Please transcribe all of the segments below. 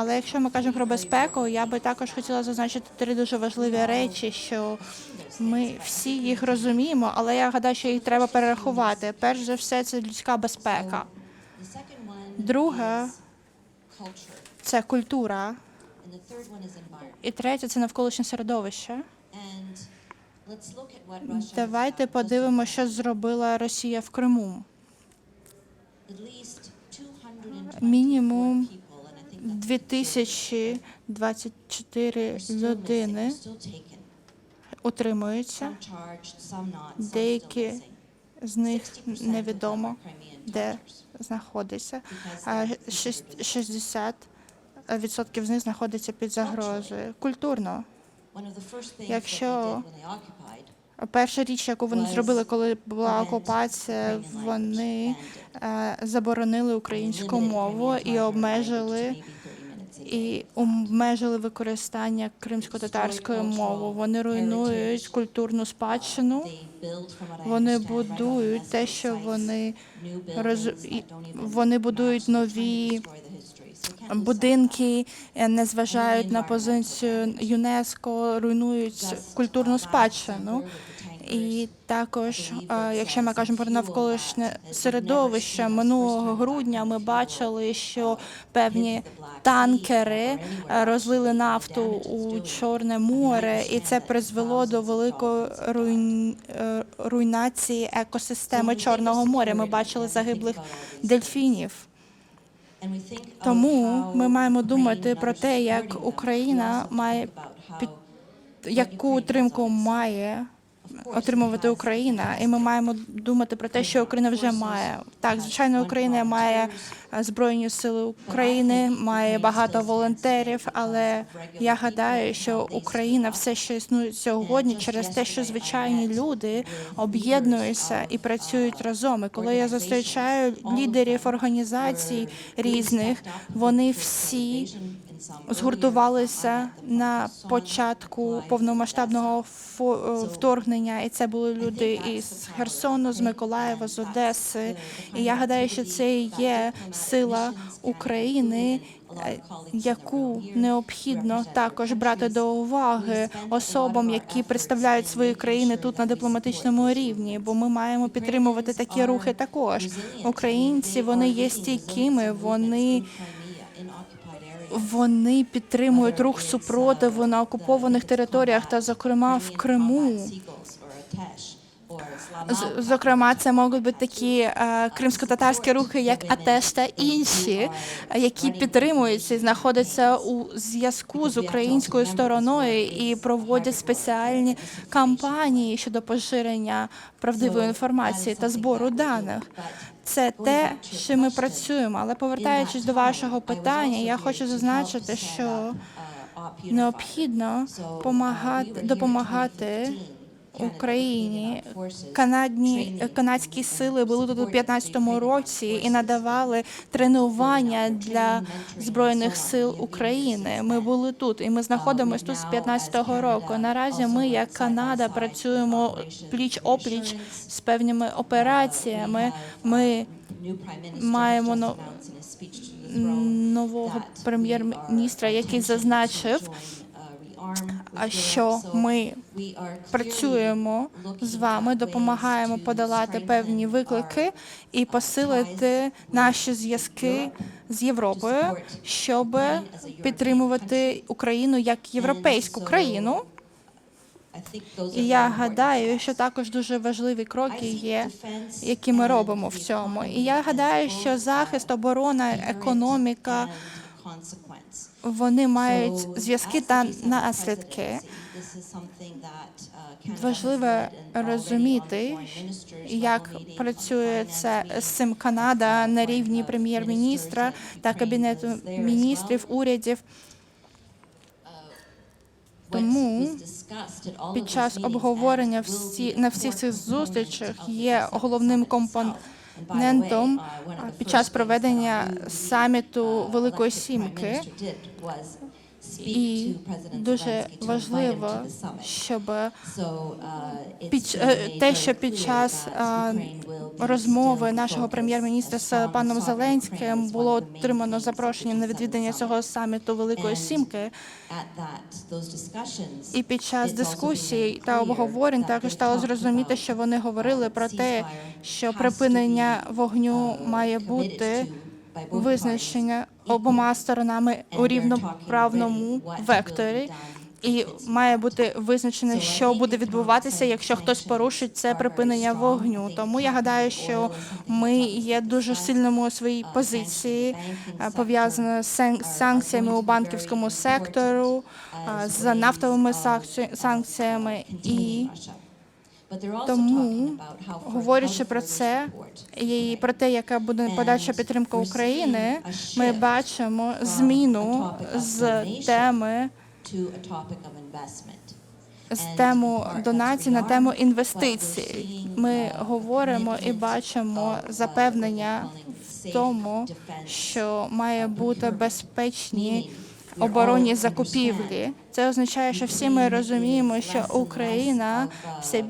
Але якщо ми кажемо про безпеку, я би також хотіла зазначити три дуже важливі речі, що ми всі їх розуміємо, але я гадаю, що їх треба перерахувати. Перш за все, це людська безпека. Друге це культура, і третє це навколишнє середовище. Давайте подивимося, що зробила Росія в Криму. At least 224 Мінімум 2024 still людини утримуються. Деякі з них 60% of them невідомо, де знаходиться. А шість- considered 60 відсотків з них знаходиться під загрозою. Культурно. Якщо Перша річ, яку вони зробили, коли була окупація, вони е, заборонили українську мову і обмежили і обмежили використання кримсько-татарської мови. Вони руйнують культурну спадщину. Вони будують те, що вони роз... вони будують нові будинки, е, не зважають на позицію ЮНЕСКО, руйнують культурну спадщину. І також, якщо ми кажемо про навколишнє середовище, минулого грудня ми бачили, що певні танкери розлили нафту у Чорне море, і це призвело до великої е, руйнації екосистеми Чорного моря. Ми бачили загиблих дельфінів. Тому ми маємо думати про те, як Україна має під яку утримку має отримувати Україна, і ми маємо думати про те, що Україна вже має. Так, звичайно, Україна має е, збройні сили України, має багато волонтерів, але я гадаю, що Україна все ще існує сьогодні через те, що звичайні люди об'єднуються і працюють разом. І коли я зустрічаю лідерів організацій різних, вони всі згуртувалися на початку повномасштабного е, вторгнення, і це були люди із Херсону, з Миколаєва, з Одеси. І я гадаю, що це є сила України, е, яку необхідно також брати до уваги особам, які представляють свої країни тут на дипломатичному рівні, бо ми маємо підтримувати такі рухи також. Українці вони є стійкими, вони вони підтримують рух супротиву на окупованих територіях та, зокрема, в Криму. З- Зокрема, це можуть бути такі е, кримсько-татарські рухи, як АТЕШ та інші, які підтримуються і знаходяться у зв'язку з українською стороною і проводять спеціальні кампанії щодо поширення правдивої інформації та збору даних. Це те, що ми працюємо. Але повертаючись до вашого питання, я хочу зазначити, що необхідно помагати допомагати Україні. Канадні канадські сили були тут у 15-му році і надавали тренування для збройних сил України. Ми були тут, і ми знаходимося тут з 15-го року. Наразі ми, як Канада, працюємо пліч опліч з певними операціями. Ми маємо но- нового прем'єр-міністра, який зазначив, що ми працюємо з вами, допомагаємо подолати певні виклики і посилити наші зв'язки з Європою, щоб підтримувати Україну як європейську країну. І я гадаю, що також дуже важливі кроки є, які ми робимо в цьому. І я гадаю, що захист, оборона, економіка вони мають зв'язки та наслідки. Важливо розуміти, як працює це з цим Канада на рівні прем'єр-міністра та кабінету міністрів, урядів. Тому під час обговорення всі на всіх цих зустрічах є головним компонентом а, під час проведення саміту Великої Сімки. І дуже важливо, щоб під е, те, що під час розмови нашого прем'єр-міністра з паном Зеленським було отримано запрошення на відвідання цього саміту Великої Сімки. І під час дискусій та обговорень також стало зрозуміти, що вони говорили про те, що припинення вогню має бути визначення обома сторонами у рівноправному векторі. І має бути визначено, що буде відбуватися, якщо хтось порушить це припинення вогню. Тому я гадаю, що ми є дуже сильними у своїй позиції, е, пов'язано з санкціями у банківському сектору, е, з нафтовими санкці- санкціями і тому, говорячи про це і про те, яка буде подальша підтримка України, ми бачимо зміну з теми з тему донацій на тему інвестицій. Ми говоримо і бачимо запевнення в тому, що має бути безпечні оборонні закупівлі. Це означає, що всі ми розуміємо, що Україна все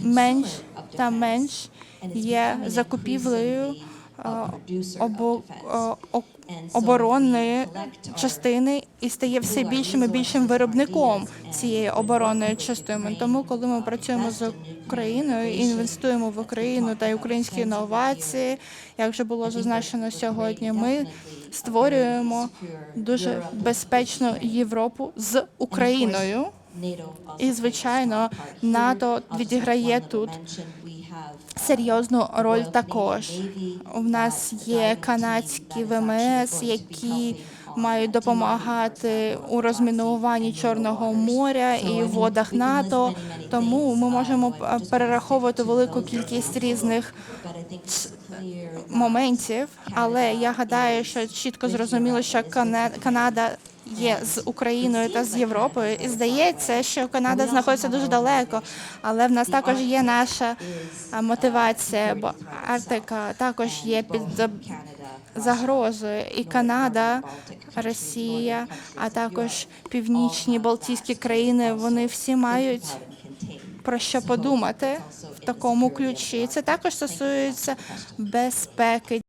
менш та менш є закупівлею оборонної частини і стає все більшим і більшим виробником цієї оборонної частини. Тому, коли ми працюємо з Україною, інвестуємо в Україну та українські інновації, як вже було зазначено сьогодні, ми створюємо дуже безпечну Європу з Україною. І, звичайно, НАТО відіграє тут серйозну роль також. У нас є канадські ВМС, які мають допомагати у розмінуванні Чорного моря і в водах НАТО. Тому ми можемо е, перераховувати велику кількість різних моментів. Але я гадаю, що чітко зрозуміло, що Канада є з Україною та з Європою, і здається, що Канада знаходиться дуже далеко, але в нас також є наша мотивація, бо Арктика також є під загрозою, і Канада, Росія, а також північні Балтійські країни. Вони всі мають про що подумати в такому ключі. Це також стосується безпеки